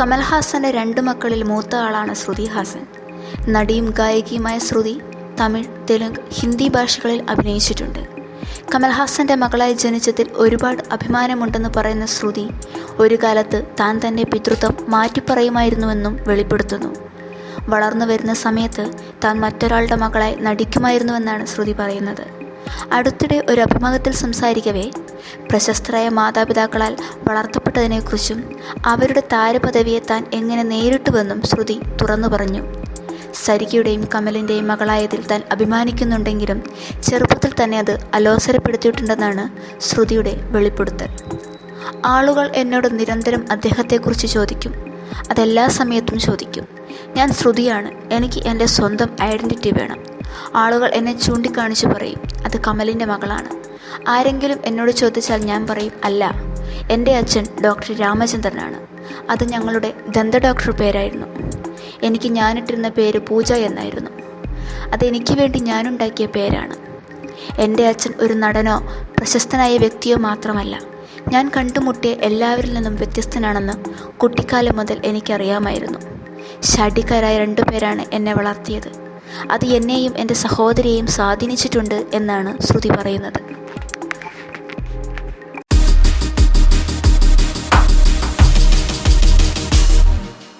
കമൽഹാസന്റെ രണ്ട് മക്കളിൽ മൂത്ത ആളാണ് ശ്രുതി ഹാസൻ. നടിയും ഗായികയുമായ ശ്രുതി തമിഴ് തെലുങ്ക് ഹിന്ദി ഭാഷകളിൽ അഭിനയിച്ചിട്ടുണ്ട്. കമൽഹാസന്റെ മകളായി ജനിച്ചതിൽ ഒരുപാട് അഭിമാനമുണ്ടെന്ന് പറയുന്ന ശ്രുതി ഒരു കാലത്ത് താൻ തന്റെ പിതൃത്വം മാറ്റിപ്പറയുമായിരുന്നുവെന്നും വെളിപ്പെടുത്തുന്നു. വളർന്നു വരുന്ന സമയത്ത് താൻ മറ്റൊരാളുടെ മകളായി നടിക്കുമായിരുന്നുവെന്നാണ് ശ്രുതി പറയുന്നത്. അടുത്തിടെ ഒരു അഭിമുഖത്തിൽ സംസാരിക്കവേ പ്രശസ്തരായ മാതാപിതാക്കളാൽ വളർത്തപ്പെട്ടതിനെക്കുറിച്ചും അവരുടെ താരപദവിയെ താൻ എങ്ങനെ നേരിട്ടുവെന്നും ശ്രുതി തുറന്നു പറഞ്ഞു. സരികയുടെയും കമലിന്റെയും മകളായതിൽ താൻ അഭിമാനിക്കുന്നുണ്ടെങ്കിലും ചെറുപ്പത്തിൽ തന്നെ അത് അലോസരപ്പെടുത്തിയിട്ടുണ്ടെന്നാണ് ശ്രുതിയുടെ വെളിപ്പെടുത്തൽ. ആളുകൾ എന്നോട് നിരന്തരം അദ്ദേഹത്തെക്കുറിച്ച് ചോദിക്കും. അതെല്ലാ സമയത്തും ചോദിക്കും. ഞാൻ ശ്രുതിയാണ്. എനിക്ക് എന്റെ സ്വന്തം ഐഡന്റിറ്റി വേണം. ആളുകൾ എന്നെ ചൂണ്ടിക്കാണിച്ച് പറയും അത് കമലിന്റെ മകളാണ്. ആരെങ്കിലും എന്നോട് ചോദിച്ചാൽ ഞാൻ പറയും അല്ല എന്റെ അച്ഛൻ ഡോക്ടർ രാമചന്ദ്രനാണ്. അത് ഞങ്ങളുടെ ദന്ത ഡോക്ടർ പേരായിരുന്നു. എനിക്ക് ഞാനിട്ടിരുന്ന പേര് പൂജ എന്നായിരുന്നു. അതെനിക്ക് വേണ്ടി ഞാനുണ്ടാക്കിയ പേരാണ്. എന്റെ അച്ഛൻ ഒരു നടനോ പ്രശസ്തനായ വ്യക്തിയോ മാത്രമല്ല. ഞാൻ കണ്ടുമുട്ടിയ എല്ലാവരിൽ നിന്നും വ്യത്യസ്തനാണെന്ന് കുട്ടിക്കാലം മുതൽ എനിക്കറിയാമായിരുന്നു. ഷാഡിക്കാരായ രണ്ടുപേരാണ് എന്നെ വളർത്തിയത്. അത് എന്നെയും എന്റെ സഹോദരിയെയും സ്വാധീനിച്ചിട്ടുണ്ട് എന്നാണ് ശ്രുതി പറയുന്നത്.